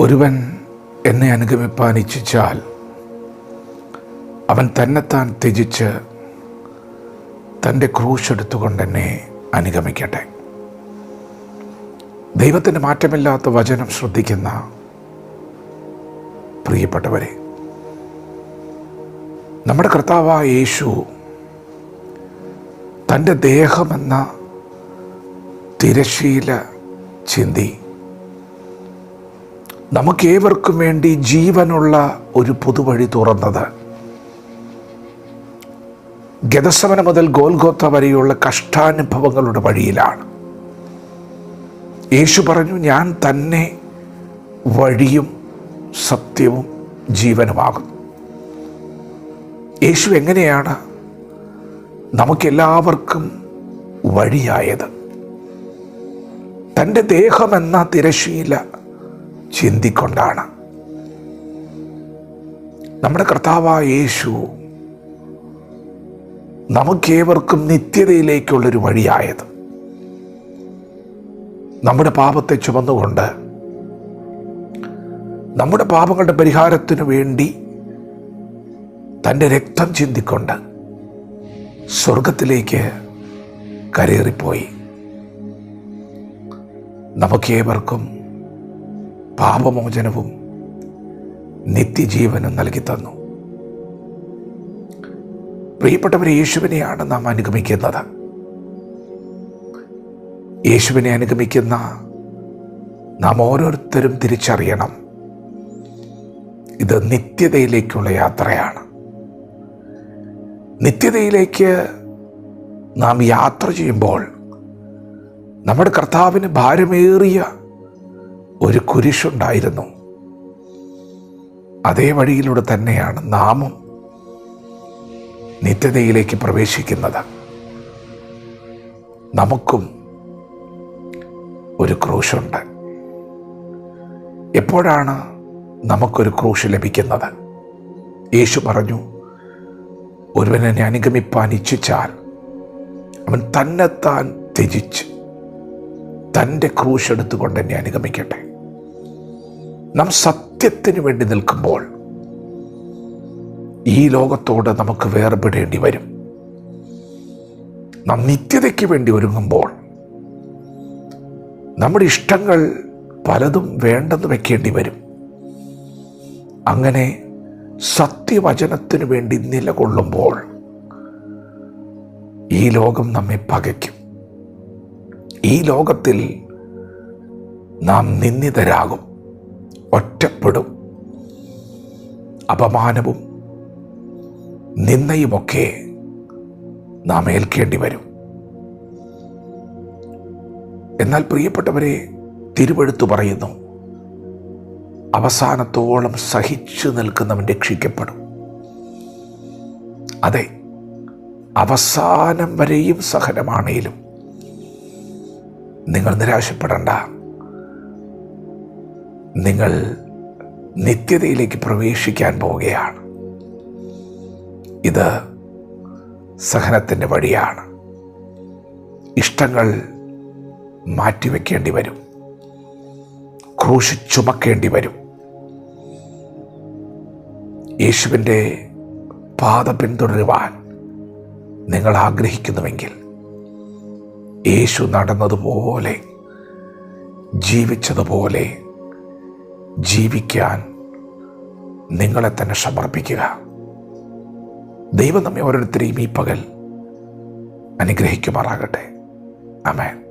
ഒരുവൻ എന്നെ അനുഗമിപ്പാൻ ഇച്ഛിച്ചാൽ അവൻ തന്നെത്താൻ ത്യജിച്ച് തന്റെ ക്രൂശ് എടുത്തുകൊണ്ട് എന്നെ അനുഗമിക്കട്ടെ. ദൈവത്തിന്റെ മാറ്റമില്ലാത്ത വചനം ശ്രദ്ധിക്കുന്ന പ്രിയപ്പെട്ടവരെ നമ്മുടെ കർത്താവായ യേശു തന്റെ ദേഹമെന്ന തിരശീല ചിന്തി നമുക്കേവർക്കും വേണ്ടി ജീവനുള്ള ഒരു പുതുവഴി തുറന്നത്. ഗതസമന മുതൽ ഗോൽഗോത്ത വരെയുള്ള കഷ്ടാനുഭവങ്ങളുടെ വഴിയിലാണ്. യേശു പറഞ്ഞു ഞാൻ തന്നെ വഴിയും സത്യവും ജീവനുമാകുന്നു. യേശു എങ്ങനെയാണ് നമുക്കെല്ലാവർക്കും വഴിയായത്? തന്റെ ദേഹമെന്ന തിരശീല ചിന്തിക്കൊണ്ടാണ്. നമ്മുടെ കർത്താവായ യേശു നമുക്കേവർക്കും നിത്യതയിലേക്കുള്ളൊരു വഴിയായത്. നമ്മുടെ പാപത്തെ ചുമന്നുകൊണ്ട് നമ്മുടെ പാപങ്ങളുടെ പരിഹാരത്തിനു വേണ്ടി തന്റെ രക്തം ചിന്തിക്കൊണ്ട് സ്വർഗത്തിലേക്ക് കരേറിപ്പോയി. നമുക്കേവർക്കും പാപമോചനവും നിത്യജീവനും നൽകി തന്നു. പ്രിയപ്പെട്ടവരെ യേശുവിനെയാണ് നാം അനുഗമിക്കുന്നത്. യേശുവിനെ അനുഗമിക്കുന്ന നാം ഓരോരുത്തരും തിരിച്ചറിയണം. ഇത് നിത്യതയിലേക്കുള്ള യാത്രയാണ്. നിത്യതയിലേക്ക് നാം യാത്ര ചെയ്യുമ്പോൾ നമ്മുടെ കർത്താവിന് ഭാരമേറിയ ഒരു കുരിശുണ്ടായിരുന്നു. അതേ വഴിയിലൂടെ തന്നെയാണ് നാമും നിത്യതയിലേക്ക് പ്രവേശിക്കുന്നത്. നമുക്കും ഒരു ക്രൂശുണ്ട്. എപ്പോഴാണ് നമുക്കൊരു ക്രൂശ് ലഭിക്കുന്നത്? യേശു പറഞ്ഞു ഒരുവനെ അനുഗമിപ്പാൻ ഇച്ഛിച്ചാൽ അവൻ തന്നെത്താൻ ത്യജിച്ച് തന്റെ ക്രൂശ് എടുത്തുകൊണ്ട് എന്നെ അനുഗമിക്കട്ടെ. നാം സത്യത്തിന് വേണ്ടി നിൽക്കുമ്പോൾ ഈ ലോകത്തോട് നമുക്ക് വേർപെടേണ്ടി വരും. നാം നിത്യതയ്ക്ക് വേണ്ടി ഒരുങ്ങുമ്പോൾ നമ്മുടെ ഇഷ്ടങ്ങൾ പലതും വേണ്ടെന്ന് വെക്കേണ്ടി വരും. അങ്ങനെ സത്യവചനത്തിന് വേണ്ടി നിലകൊള്ളുമ്പോൾ ഈ ലോകം നമ്മെ പകയ്ക്കും. ഈ ലോകത്തിൽ നാം നിന്ദിതരാകും. ഒറ്റപ്പെടും. അപമാനവും നിന്നയുമൊക്കെ നാം ഏൽക്കേണ്ടി വരും. എന്നാൽ പ്രിയപ്പെട്ടവരെ തിരുവഴുത്തു പറയുന്നു അവസാനത്തോളം സഹിച്ചു നിൽക്കുന്നവൻ രക്ഷിക്കപ്പെടും. അതെ അവസാനം വരെയും സഹനമാണേലും നിങ്ങൾ നിരാശപ്പെടണ്ട. നിങ്ങൾ നിത്യതയിലേക്ക് പ്രവേശിക്കാൻ പോവുകയാണ്. ഇത് സഹനത്തിന്റെ വഴിയാണ്. ഇഷ്ടങ്ങൾ മാറ്റിവെക്കേണ്ടി വരും. ക്രൂശ് ചുമക്കേണ്ടി വരും. യേശുവിന്റെ പാത പിന്തുടരുവാൻ നിങ്ങൾ ആഗ്രഹിക്കുന്നുവെങ്കിൽ യേശു നടന്നതുപോലെ ജീവിച്ചതുപോലെ ജീവിക്കാൻ നിങ്ങളെ തന്നെ സമർപ്പിക്കുക. ദൈവം നമ്മെ ഓരോരുത്തരെയും ഈ പകൽ അനുഗ്രഹിക്കുമാറാകട്ടെ. അമേൻ